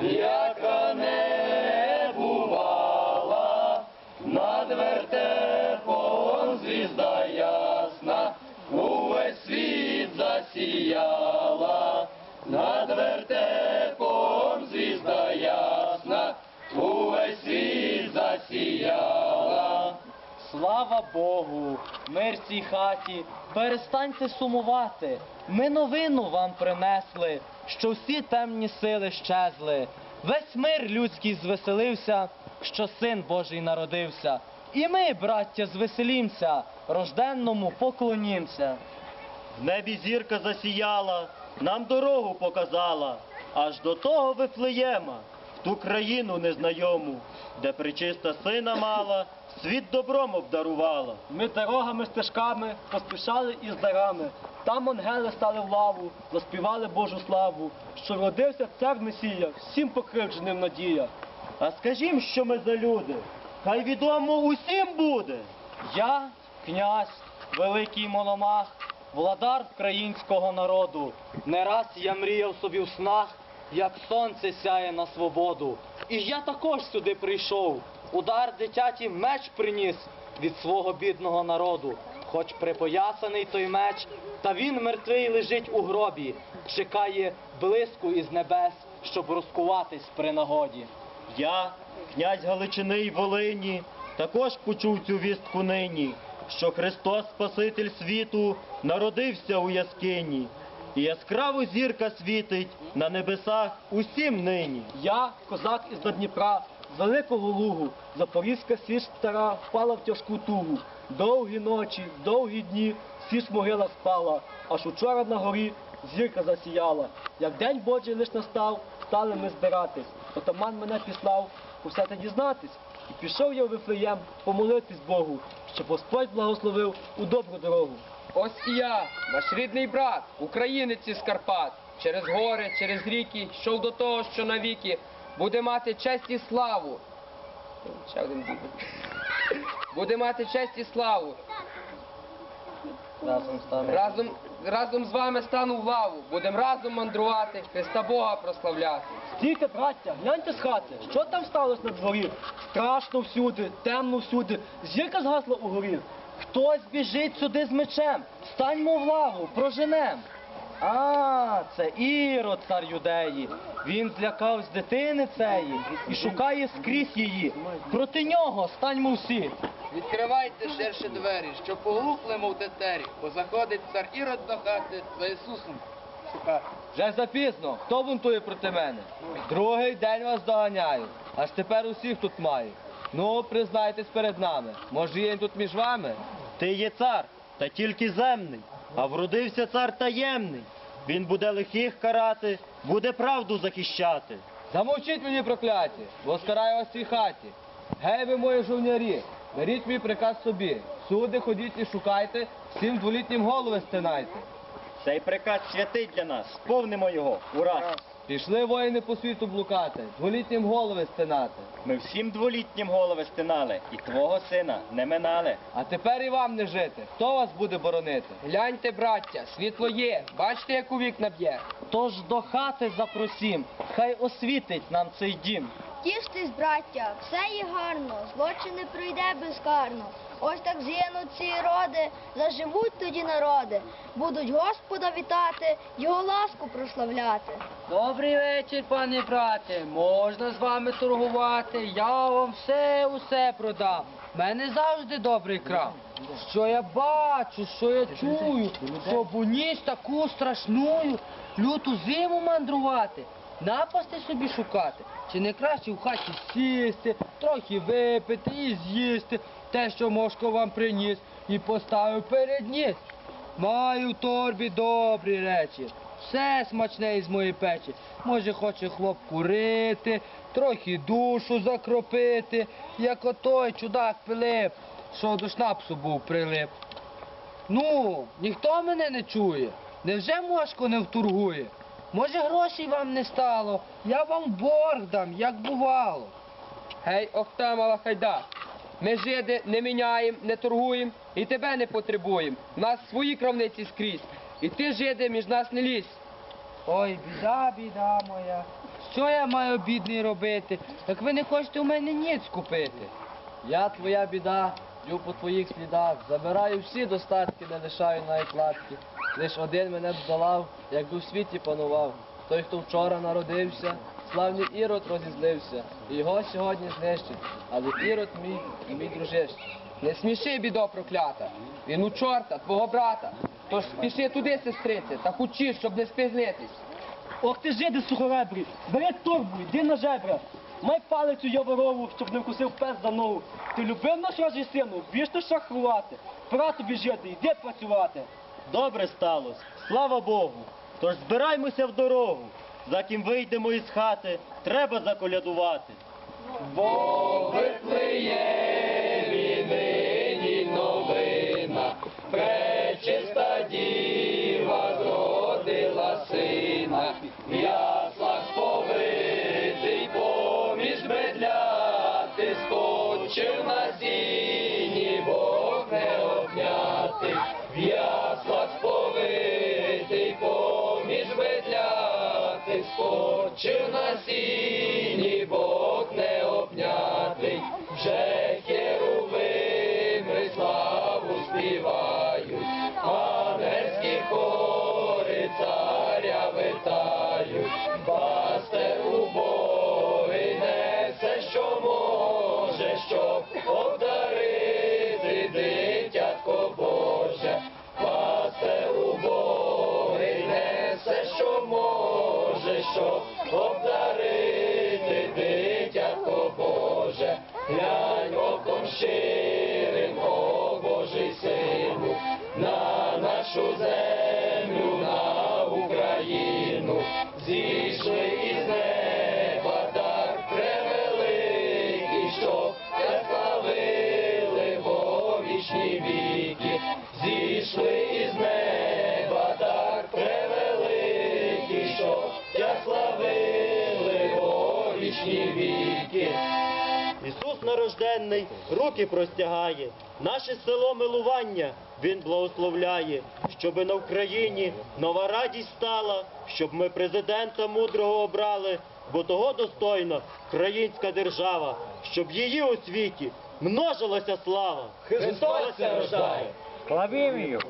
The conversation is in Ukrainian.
Yeah. Слава Богу, мир цій хаті, перестаньте сумувати. Ми новину вам принесли, що всі темні сили щезли. Весь мир людський звеселився, що син Божий народився. І ми, браття, звеселімся, рожденному поклонімся. В небі зірка засіяла, нам дорогу показала, аж до того Вифлеєма, ту країну незнайому, де причиста сина мала, світ добром обдарувала. Ми дорогами, стежками поспішали із дарами. Там ангели стали в лаву, заспівали Божу славу, що родився цар Месія, всім покривдженим надія. А скажім, що ми за люди, хай відомо усім буде. Я, князь, великий мономах, владар українського народу. Не раз я мріяв собі в снах, як сонце сяє на свободу. І я також сюди прийшов. Удар дитяті меч приніс від свого бідного народу. Хоч припоясаний той меч, та він мертвий лежить у гробі, чекає блиску із небес, щоб розкуватись при нагоді. Я, князь Галичини й Волині, також почув цю вістку нині, що Христос Спаситель світу народився у яскині, і яскраво зірка світить на небесах усім нині. Я, козак із Дніпра, з великого лугу, Запорізька січ стара впала в тяжку тугу. Довгі ночі, довгі дні, січ могила спала, аж учора на горі зірка засіяла. Як день Божий лиш настав, стали ми збиратись. Отаман мене післав усе те дізнатись. І пішов я в Вифлеєм помолитись Богу, щоб Господь благословив у добру дорогу. Ось і я, ваш рідний брат, українець із Карпат, через гори, через ріки, йшов до того, що навіки буде мати честь і славу. Ще один. Буде мати честь і славу. Разом. Разом, разом з вами стану в лаву. Будем разом мандрувати, Христа Бога прославляти. Стійте, браття, гляньте з хати, що там сталося на дворі? Страшно всюди, темно всюди, зірка згасла угорі. Хтось біжить сюди з мечем. Станьмо в лаву, проженем. А, це Ірод, цар юдеї. Він злякавсь дитини цієї і шукає скрізь її. Проти нього станьмо всі. Відкривайте ширше двері, що поглухли, мов тетері, бо заходить цар Ірод до хати за Ісусом шукати. Вже запізно. Хто бунтує проти мене? Другий день вас доганяю. Аж тепер усіх тут маю. Ну, признайтесь перед нами. Може, є тут між вами? Ти є цар, та тільки земний, а вродився цар таємний. Він буде лихих карати, буде правду захищати. Замовчіть мені прокляті, бо скараю вас цій хаті. Гей, ви мої жовнярі, беріть мій приказ собі. Всюди ходіть і шукайте, всім дволітнім голови стинайте. Цей приказ святий для нас, сповнимо його, ура! Пішли воїни по світу блукати, дволітнім голови стинати. Ми всім дволітнім голови стинали, і твого сина не минали. А тепер і вам не жити. Хто вас буде боронити? Гляньте, браття, світло є. Бачите, як у вікна б'є. Тож до хати запросім, хай освітить нам цей дім. Тіштесь, браття, все є гарно, злочин не пройде безкарно. Ось так згинуть ці роди, заживуть тоді народи, будуть Господа вітати, його ласку прославляти. Добрий вечір, пане брате. Можна з вами торгувати. Я вам все усе продам. В мене завжди добрий крам. Що я бачу, що я чую, щоб у ніч таку страшную, люту зиму мандрувати, напасти собі шукати. Чи не краще в хаті сісти, трохи випити і з'їсти те, що мошко вам приніс, і поставив перед ніс. Маю в торбі добрі речі, все смачне із моєї печі. Може, хоче хлоп курити, трохи душу закропити, як отой чудак Пилип, що до шнапсу був прилип. Ну, ніхто мене не чує. Невже мошко не вторгує? Може, грошей вам не стало? Я вам борг дам, як бувало. Гей, Охтамала хайда. Ми жиди не міняємо, не торгуємо і тебе не потребуємо. У нас свої кровниці скрізь. І ти, жиди, між нас не лізь. Ой, біда, біда моя. Що я маю бідний робити? Як ви не хочете у мене ніц купити? Я твоя біда, йду по твоїх слідах, забираю всі достатки, не лишаю навіть латки. Лиш один мене здолав, якби в світі панував. Той, хто вчора народився, славний ірод розізлився, його сьогодні знищить. Але ірод мій і мій дружище. Не сміши, бідо проклята. Він у чорта, твого брата. Тож спіши туди, сестрице, та хучи, щоб не спізнитись. Ох ти жиди сухоребрі, бери торбу, йди на жебра. Май палицю яворову, щоб не вкусив пес за ногу. Ти любив наш рожий сину, вічно шахрувати. Пора тобі жити, йди працювати. Добре сталося, слава Богу. Тож збираймося в дорогу. За ким вийдемо із хати, треба заколядувати. This for. Ісус нарожденний руки простягає, наше село милування Він благословляє, щоби на Україні нова радість стала, щоб ми президента мудрого обрали, бо того достойна українська держава, щоб її у світі множилася слава. Христос рождає! Славімію!